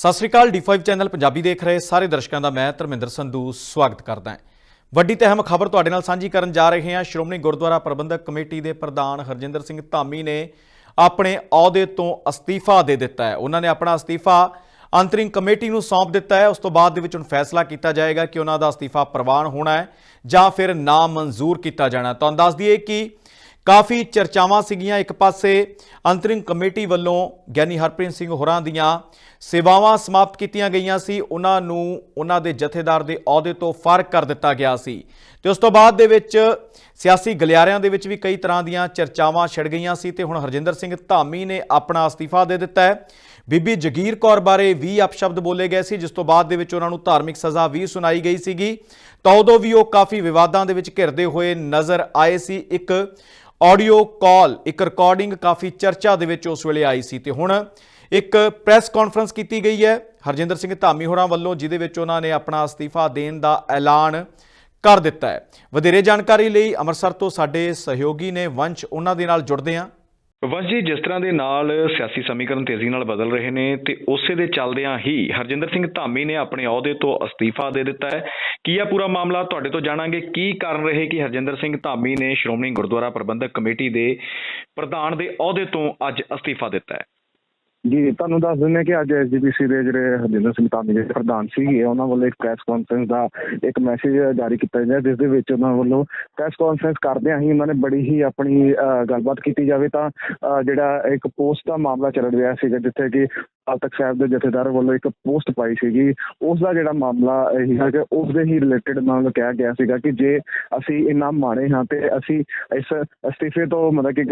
ਸਤਿ ਸ੍ਰੀ ਅਕਾਲ D5 channel Punjabi ਦੇਖ ਰਹੇ ਸਾਰੇ ਦਰਸ਼ਕਾਂ ਦਾ ਮੈਂ ਧਰਮਿੰਦਰ ਸੰਧੂ ਸਵਾਗਤ ਕਰਦਾ ਹਾਂ। ਵੱਡੀ ਤੇ ਅਹਿਮ ਖਬਰ ਤੁਹਾਡੇ ਨਾਲ ਸਾਂਝੀ ਕਰਨ ਜਾ ਰਹੇ ਹਾਂ। ਸ਼੍ਰੋਮਣੀ ਗੁਰਦੁਆਰਾ ਪ੍ਰਬੰਧਕ ਕਮੇਟੀ ਦੇ ਪ੍ਰਧਾਨ ਹਰਜਿੰਦਰ ਸਿੰਘ ਧਾਮੀ ਨੇ ਆਪਣੇ ਅਹੁਦੇ ਤੋਂ ਅਸਤੀਫਾ ਦੇ ਦਿੱਤਾ ਹੈ। ਉਹਨਾਂ ਨੇ ਆਪਣਾ ਅਸਤੀਫਾ ਅੰਤਰਿਮ ਕਮੇਟੀ ਨੂੰ ਸੌਂਪ ਦਿੱਤਾ ਹੈ। ਉਸ ਤੋਂ ਬਾਅਦ ਦੇ ਵਿੱਚ ਹੁਣ ਫੈਸਲਾ ਕੀਤਾ ਜਾਏਗਾ ਕਿ ਉਹਨਾਂ ਦਾ ਅਸਤੀਫਾ ਪ੍ਰਵਾਨ ਹੋਣਾ ਹੈ ਜਾਂ ਫਿਰ ਨਾ ਮਨਜ਼ੂਰ ਕੀਤਾ ਜਾਣਾ ਤੁਹਾਨੂੰ ਦੱਸ ਦਈਏ ਕਿ ਕਾਫੀ ਚਰਚਾਵਾਂ ਸੀਗੀਆਂ ਇੱਕ ਪਾਸੇ। ਅੰਤਰਿਮ ਕਮੇਟੀ ਵੱਲੋਂ ਗਿਆਨੀ ਹਰਪ੍ਰੀਤ ਸਿੰਘ ਹੋਰਾਂ ਦੀਆਂ ਸੇਵਾਵਾਂ ਸਮਾਪਤ ਕੀਤੀਆਂ ਗਈਆਂ ਸੀ, ਉਹਨਾਂ ਨੂੰ ਉਹਨਾਂ ਦੇ ਜਥੇਦਾਰ ਦੇ ਅਹੁਦੇ ਤੋਂ ਫ਼ਰਕ ਕਰ ਦਿੱਤਾ ਗਿਆ ਸੀ। ਤੇ ਉਸ ਤੋਂ ਬਾਅਦ ਦੇ ਵਿੱਚ ਸਿਆਸੀ ਗਲਿਆਰਿਆਂ ਦੇ ਵਿੱਚ ਵੀ ਕਈ ਤਰ੍ਹਾਂ ਦੀਆਂ ਚਰਚਾਵਾਂ ਛਿੜ ਗਈਆਂ ਸੀ ਤੇ ਹੁਣ ਹਰਜਿੰਦਰ ਸਿੰਘ ਧਾਮੀ ਨੇ ਆਪਣਾ ਅਸਤੀਫਾ ਦੇ ਦਿੱਤਾ ਹੈ। ਬੀਬੀ ਜਗੀਰ ਕੌਰ ਬਾਰੇ ਵੀ ਅਪਸ਼ਬਦ ਬੋਲੇ ਗਏ ਸੀ, ਜਿਸ ਤੋਂ ਬਾਅਦ ਦੇ ਵਿੱਚ ਉਹਨਾਂ ਨੂੰ ਧਾਰਮਿਕ ਸਜ਼ਾ ਵੀ ਸੁਣਾਈ ਗਈ ਸੀਗੀ। ਤਾਂ ਉਦੋਂ ਵੀ ਉਹ ਕਾਫੀ ਵਿਵਾਦਾਂ ਦੇ ਵਿੱਚ ਘਿਰਦੇ ਹੋਏ ਨਜ਼ਰ ਆਏ ਸੀ। ਇੱਕ ਆਡੀਓ ਕਾਲ, ਇੱਕ ਰਿਕਾਰਡਿੰਗ ਕਾਫੀ ਚਰਚਾ ਦੇ ਵਿੱਚ ਉਸ ਵੇਲੇ ਆਈ ਸੀ। ਤੇ ਹੁਣ ਇੱਕ ਪ੍ਰੈਸ ਕਾਨਫਰੰਸ ਕੀਤੀ ਗਈ ਹੈ। ਹਰਜਿੰਦਰ ਸਿੰਘ ਧਾਮੀ ਹੋਰਾਂ ਵੱਲੋਂ ਜਿਹਦੇ ਵਿੱਚ ਉਹਨਾਂ ਨੇ ਆਪਣਾ ਅਸਤੀਫਾ ਦੇਣ ਦਾ ਐਲਾਨ ਕਰ ਦਿੱਤਾ ਹੈ। ਵਧੇਰੇ ਜਾਣਕਾਰੀ ਲਈ ਅੰਮ੍ਰਿਤਸਰ ਤੋਂ ਸਾਡੇ ਸਹਿਯੋਗੀ ਨੇ ਵੰਸ਼ ਉਹਨਾਂ ਦੇ ਨਾਲ ਜੁੜਦੇ ਹਾਂ। ਵੰਸ਼ ਜੀ, ਜਿਸ ਤਰ੍ਹਾਂ ਦੇ ਨਾਲ ਸਿਆਸੀ ਸਮੀਕਰਨ ਤੇਜ਼ੀ ਨਾਲ ਬਦਲ ਰਹੇ ਨੇ ਤੇ ਉਸੇ ਦੇ ਚੱਲਦਿਆਂ ਹੀ ਹਰਜਿੰਦਰ ਸਿੰਘ ਧਾਮੀ ਨੇ ਆਪਣੇ ਅਹੁਦੇ ਤੋਂ ਅਸਤੀਫਾ ਦੇ ਦਿੱਤਾ ਹੈ। ਕੀ ਆ ਪੂਰਾ ਮਾਮਲਾ ਤੁਹਾਡੇ ਤੋਂ ਜਾਣਾਂਗੇ? ਕੀ ਕਾਰਨ ਰਹੇ ਕਿ ਹਰਜਿੰਦਰ ਸਿੰਘ ਧਾਮੀ ਨੇ ਸ਼੍ਰੋਮਣੀ ਗੁਰਦੁਆਰਾ ਪ੍ਰਬੰਧਕ ਕਮੇਟੀ ਦੇ ਪ੍ਰਧਾਨ ਦੇ ਅਹੁਦੇ ਤੋਂ ਅੱਜ ਅਸਤੀਫਾ ਦਿੱਤਾ ਹੈ? ਜੀ ਤੁਹਾਨੂੰ ਦੱਸ ਦਿੰਦੇ ਕਿ ਅੱਜ ਐਸਜੀਪੀਸੀ ਦੇ ਜਿਹੜੇ ਹਰਜਿੰਦਰ ਸਿੰਘ ਧਾਮੀ ਦੇ ਪ੍ਰਧਾਨ ਸੀਗੇ ਉਹਨਾਂ ਵੱਲੋਂ ਇੱਕ ਪ੍ਰੈਸ ਕਾਨਫਰੰਸ ਦਾ ਇੱਕ ਮੈਸੇਜ ਜਾਰੀ ਕੀਤਾ ਗਿਆ ਜਿਸ ਦੇ ਵਿੱਚ ਉਹਨਾਂ ਵੱਲੋਂ ਪ੍ਰੈਸ ਕਾਨਫਰੰਸ ਕਰਦਿਆਂ ਹੀ ਉਹਨਾਂ ਨੇ ਬੜੀ ਹੀ ਆਪਣੀ ਅਹ, ਗੱਲਬਾਤ ਕੀਤੀ ਜਾਵੇ ਤਾਂ ਅਹ, ਜਿਹੜਾ ਇੱਕ ਪੋਸਟ ਦਾ ਮਾਮਲਾ ਚੱਲ ਰਿਹਾ ਸੀਗਾ ਜਿੱਥੇ ਕਿ ਅਕਾਲ ਤਖਤ ਸਾਹਿਬ ਦੇ ਜਥੇਦਾਰ ਵੱਲੋਂ ਇੱਕ ਪੋਸਟ ਪਾਈ ਸੀਗੀ। ਉਸ ਦਾ ਜਿਹੜਾ ਮਾਮਲਾ ਇਹ ਹੈ ਕਿ ਉਸ ਦੇ ਹੀ ਰਿਲੇਟਡ ਨਾਲ ਕਿਹਾ ਗਿਆ ਸੀਗਾ ਕਿ ਜੇ ਅਸੀਂ ਇੰਨਾ ਮਾੜੇ ਹਾਂ ਤੇ ਅਸੀਂ ਇਸ ਅਸਤੀਫੇ ਤੋਂ ਮਤਲਬ ਕਿ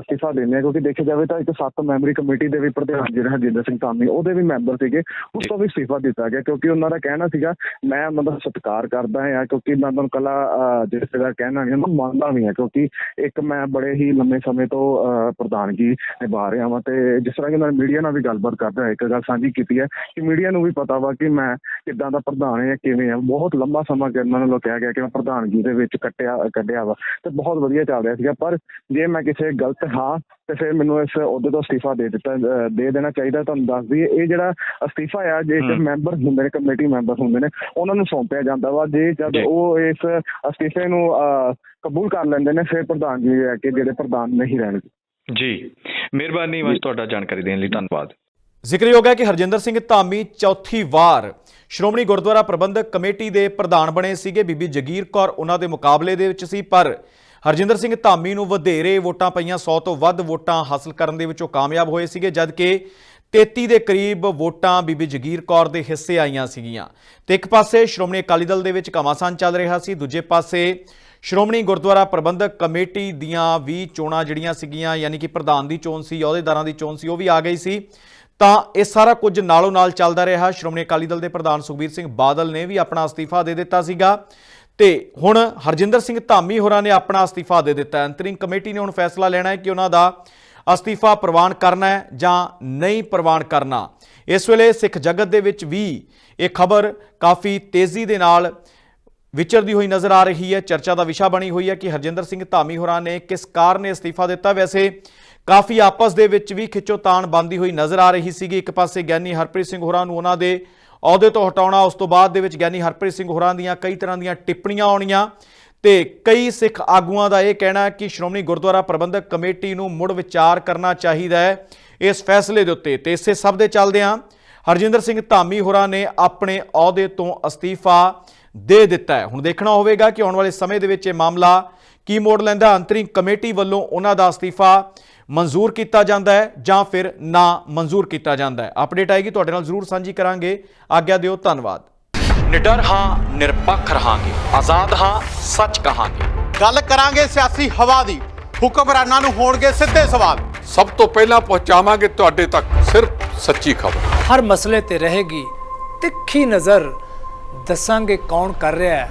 ਅਸਤੀਫਾ ਦਿੰਦੇ ਹਾਂ ਕਿਉਂਕਿ ਦੇਖਿਆ ਜਾਵੇ ਤਾਂ ਇੱਕ ਸੱਤ ਮੈਂਬਰੀ ਕਮੇਟੀ ਦੇ ਵੀ ਪ੍ਰਧਾਨ ਜਿਹੜਾ ਹਰਜਿੰਦਰ ਸਿੰਘ ਧਾਮੀ ਉਹਦੇ ਵੀ ਮੈਂਬਰ ਸੀਗੇ। ਉਸ ਤੋਂ ਵੀ ਅਸਤੀਫਾ ਦਿੱਤਾ ਗਿਆ ਕਿਉਂਕਿ ਉਹਨਾਂ ਦਾ ਕਹਿਣਾ ਸੀਗਾ ਮੈਂ ਉਹਨਾਂ ਦਾ ਸਤਿਕਾਰ ਕਰਦਾ ਹਾਂ ਕਿਉਂਕਿ ਮੈਂ ਉਹਨਾਂ ਨੂੰ ਕਲਾ ਜਿਸ ਦਾ ਕਹਿਣਾ ਨਹੀਂ ਮੈਂ ਮੰਨਦਾ ਵੀ ਹਾਂ ਕਿਉਂਕਿ ਇੱਕ ਮੈਂ ਬੜੇ ਹੀ ਲੰਮੇ ਸਮੇਂ ਤੋਂ ਅਹ, ਪ੍ਰਧਾਨਗੀ ਨਿਭਾ ਰਿਹਾ ਹਾਂ ਤੇ ਜਿਸ ਤਰ੍ਹਾਂ ਕਿ ਮੈਂ ਮੀਡੀਆ ਨਾਲ ਵੀ ਗੱਲਬਾਤ ਕਰਦਾ ਇੱਕ ਗੱਲ ਸਾਂਝੀ ਕੀਤੀ ਹੈ ਕਿ ਮੀਡੀਆ ਨੂੰ ਵੀ ਪਤਾ ਵਾ ਕਿ ਮੈਂ ਕਿੱਦਾਂ ਦਾ ਪ੍ਰਧਾਨ ਹਾਂ ਕਿਵੇਂ ਆ ਬਹੁਤ ਲੰਮਾ ਸਮਾਂ ਕਿ ਉਹਨਾਂ ਨੂੰ ਕਿਹਾ ਗਿਆ ਕਿ ਮੈਂ ਪ੍ਰਧਾਨਗੀ ਦੇ ਵਿੱਚ ਕੱਟਿਆ ਕੱਢਿਆ ਵਾ ਤੇ ਬਹੁਤ ਵਧੀਆ ਚੱਲ ਰਿਹਾ ਸੀਗਾ। ਪਰ ਜੇ ਮੈਂ ਕਿਸੇ ਗਲਤ ਹਾਂ ਤੇ ਫਿਰ ਮੈਨੂੰ ਇਸ ਅਹੁਦੇ ਤੋਂ ਅਸਤੀਫਾ ਦੇ ਦਿੱਤਾ ਦੇ ਦੇਣਾ ਚਾਹੀਦਾ। ਤੁਹਾਨੂੰ ਦੱਸ ਦਈਏ ਇਹ ਜਿਹੜਾ ਅਸਤੀਫਾ ਆ ਜੇ ਹਮ। ਮੈਂਬਰ ਹੁੰਦੇ ਨੇ ਕਮੇਟੀ ਮੈਂਬਰ ਹੁੰਦੇ ਨੇ ਉਹਨਾਂ ਨੂੰ ਸੌਂਪਿਆ ਜਾਂਦਾ ਵਾ। ਜੇ ਜਦ ਜੀ। ਉਹ ਇਸ ਅਸਤੀਫੇ ਨੂੰ ਕਬੂਲ ਕਰ ਲੈਂਦੇ ਨੇ ਫਿਰ ਪ੍ਰਧਾਨਗੀ ਲੈ ਕੇ ਜਿਹੜੇ ਪ੍ਰਧਾਨ ਨਹੀਂ ਰਹਿਣਗੇ। ਜੀ। ਮਿਹਰਬਾਨੀ ਵੰਸ਼ ਤੁਹਾਡਾ ਜਾਣਕਾਰੀ ਦੇਣ ਲਈ। ਧੰਨਵਾਦ। ਜ਼ਿਕਰਯੋਗ ਹੈ ਕਿ ਹਰਜਿੰਦਰ ਸਿੰਘ ਧਾਮੀ ਚੌਥੀ ਵਾਰ ਸ਼੍ਰੋਮਣੀ ਗੁਰਦੁਆਰਾ ਪ੍ਰਬੰਧਕ ਕਮੇਟੀ ਦੇ ਪ੍ਰਧਾਨ ਬਣੇ ਸੀਗੇ। ਬੀਬੀ ਜਗੀਰ ਕੌਰ ਉਹਨਾਂ ਦੇ ਮੁਕਾਬਲੇ ਦੇ ਵਿੱਚ ਸੀ, ਪਰ ਹਰਜਿੰਦਰ ਸਿੰਘ ਧਾਮੀ ਨੂੰ ਵਧੇਰੇ ਵੋਟਾਂ ਪਈਆਂ 100 ਤੋਂ ਵੱਧ ਵੋਟਾਂ ਹਾਸਲ ਕਰਨ ਦੇ ਵਿੱਚ ਉਹ ਕਾਮਯਾਬ ਹੋਏ ਸੀਗੇ, ਜਦਕਿ 33 ਦੇ ਕਰੀਬ ਵੋਟਾਂ ਬੀਬੀ ਜਗੀਰ ਕੌਰ ਦੇ ਹਿੱਸੇ ਆਈਆਂ ਸੀਗੀਆਂ। ਤੇ ਇੱਕ ਪਾਸੇ ਸ਼੍ਰੋਮਣੀ ਅਕਾਲੀ ਦਲ ਦੇ ਵਿੱਚ ਘਮਾਸਾਨ ਚੱਲ ਰਿਹਾ ਸੀ, ਦੂਜੇ ਪਾਸੇ ਸ਼੍ਰੋਮਣੀ ਗੁਰਦੁਆਰਾ ਪ੍ਰਬੰਧਕ ਕਮੇਟੀ ਦੀਆਂ ਵੀ ਚੋਣਾਂ ਜਿਹੜੀਆਂ ਸੀਗੀਆਂ, ਯਾਨੀ ਕਿ ਪ੍ਰਧਾਨ ਦੀ ਚੋਣ ਸੀ, ਅਹੁਦੇਦਾਰਾਂ ਦੀ ਚੋਣ ਸੀ, ਉਹ ਵੀ ਆ ਗਈ ਸੀ। ਤਾਂ ਇਹ ਸਾਰਾ ਕੁਝ ਨਾਲੋਂ ਨਾਲ ਚੱਲਦਾ ਰਿਹਾ। ਸ਼੍ਰੋਮਣੀ ਅਕਾਲੀ ਦਲ ਦੇ ਪ੍ਰਧਾਨ ਸੁਖਬੀਰ ਸਿੰਘ ਬਾਦਲ ਨੇ ਵੀ ਆਪਣਾ ਅਸਤੀਫਾ ਦੇ ਦਿੱਤਾ ਸੀਗਾ। ਤੇ ਹੁਣ ਹਰਜਿੰਦਰ ਸਿੰਘ ਧਾਮੀ ਹੋਰਾਂ ਨੇ ਆਪਣਾ ਅਸਤੀਫਾ ਦੇ ਦਿੱਤਾ। ਹੈ ਕਮੇਟੀ ਨੇ ਹੁਣ ਫੈਸਲਾ ਲੈਣਾ ਹੈ ਕਿ ਉਹਨਾਂ ਦਾ ਅਸਤੀਫਾ ਪ੍ਰਵਾਨ ਕਰਨਾ ਹੈ ਜਾਂ ਨਹੀਂ ਪ੍ਰਵਾਨ ਕਰਨਾ। ਇਸ ਵੇਲੇ ਸਿੱਖ ਜਗਤ ਦੇ ਵਿੱਚ ਵੀ ਇਹ ਖਬਰ ਕਾਫੀ ਤੇਜ਼ੀ ਦੇ ਨਾਲ ਵਿਚਰਦੀ ਹੋਈ ਨਜ਼ਰ ਆ ਰਹੀ ਹੈ। ਚਰਚਾ ਦਾ ਵਿਸ਼ਾ ਬਣੀ ਹੋਈ ਹੈ ਕਿ ਹਰਜਿੰਦਰ ਸਿੰਘ ਧਾਮੀ ਹੋਰਾਂ ਨੇ ਕਿਸ ਕਾਰਨ ਅਸਤੀਫਾ ਦਿੱਤਾ। ਵੈਸੇ ਕਾਫੀ ਆਪਸ ਦੇ ਵਿੱਚ ਵੀ ਖਿੱਚੋਤਾਣ ਬੰਦੀ ਹੋਈ ਨਜ਼ਰ ਆ ਰਹੀ ਸੀਗੀ। ਇੱਕ ਪਾਸੇ ਗਿਆਨੀ ਹਰਪ੍ਰੀਤ ਸਿੰਘ ਹੋਰਾਂ ਨੂੰ ਉਹਨਾਂ ਦੇ ਅਹੁਦੇ ਤੋਂ ਹਟਾਉਣਾ, ਉਸ ਤੋਂ ਬਾਅਦ ਦੇ ਵਿੱਚ ਗਿਆਨੀ ਹਰਪ੍ਰੀਤ ਸਿੰਘ ਹੋਰਾਂ ਦੀਆਂ ਕਈ ਤਰ੍ਹਾਂ ਦੀਆਂ ਟਿੱਪਣੀਆਂ ਆਉਣੀਆਂ ਤੇ ਕਈ ਸਿੱਖ ਆਗੂਆਂ ਦਾ ਇਹ ਕਹਿਣਾ ਕਿ ਸ਼੍ਰੋਮਣੀ ਗੁਰਦੁਆਰਾ ਪ੍ਰਬੰਧਕ ਕਮੇਟੀ ਨੂੰ ਮੁੜ ਵਿਚਾਰ ਕਰਨਾ ਚਾਹੀਦਾ ਹੈ ਇਸ ਫੈਸਲੇ ਦੇ ਉੱਤੇ। ਤੇ ਇਸੇ ਸਭ ਦੇ ਚੱਲਦਿਆਂ ਹਰਜਿੰਦਰ ਸਿੰਘ ਧਾਮੀ ਹੋਰਾਂ ਨੇ ਆਪਣੇ ਅਹੁਦੇ ਤੋਂ ਅਸਤੀਫਾ ਦੇ ਦਿੱਤਾ ਹੈ। ਹੁਣ ਦੇਖਣਾ ਹੋਵੇਗਾ ਕਿ ਆਉਣ ਵਾਲੇ ਸਮੇਂ ਦੇ ਵਿੱਚ ਇਹ ਮਾਮਲਾ ਕੀ ਮੋੜ ਲੈਂਦਾ। ਅੰਤਰਿੰਗ ਕਮੇਟੀ ਵੱਲੋਂ ਉਹਨਾਂ ਦਾ ਅਸਤੀਫਾ ਮਨਜ਼ੂਰ ਕੀਤਾ ਜਾਂਦਾ ਹੈ ਜਾਂ ਫਿਰ ਨਾ ਮਨਜ਼ੂਰ ਕੀਤਾ ਜਾਂਦਾ ਹੈ। ਅਪਡੇਟ ਆਏਗੀ ਤੁਹਾਡੇ ਨਾਲ ਜ਼ਰੂਰ ਸਾਂਝੀ ਕਰਾਂਗੇ। ਆਗਿਆ ਦਿਓ ਧੰਨਵਾਦ। ਨਿਡਰ ਹਾਂ ਨਿਰਪੱਖ ਰਹਾਂਗੇ। ਆਜ਼ਾਦ ਹਾਂ ਸੱਚ ਕਹਾਂਗੇ। ਗੱਲ ਕਰਾਂਗੇ ਸਿਆਸੀ ਹਵਾ ਦੀ। ਹੁਕਮਰਾਨਾਂ ਨੂੰ ਹੋਣਗੇ ਸਿੱਧੇ ਸਵਾਲ। ਸਭ ਤੋਂ ਪਹਿਲਾਂ ਪਹੁੰਚਾਵਾਂਗੇ ਤੁਹਾਡੇ ਤੱਕ ਸਿਰਫ ਸੱਚੀ ਖਬਰ। ਹਰ ਮਸਲੇ ਤੇ ਰਹੇਗੀ ਤਿੱਖੀ ਨਜ਼ਰ। ਦੱਸਾਂਗੇ ਕੌਣ ਕਰ ਰਿਹਾ ਹੈ।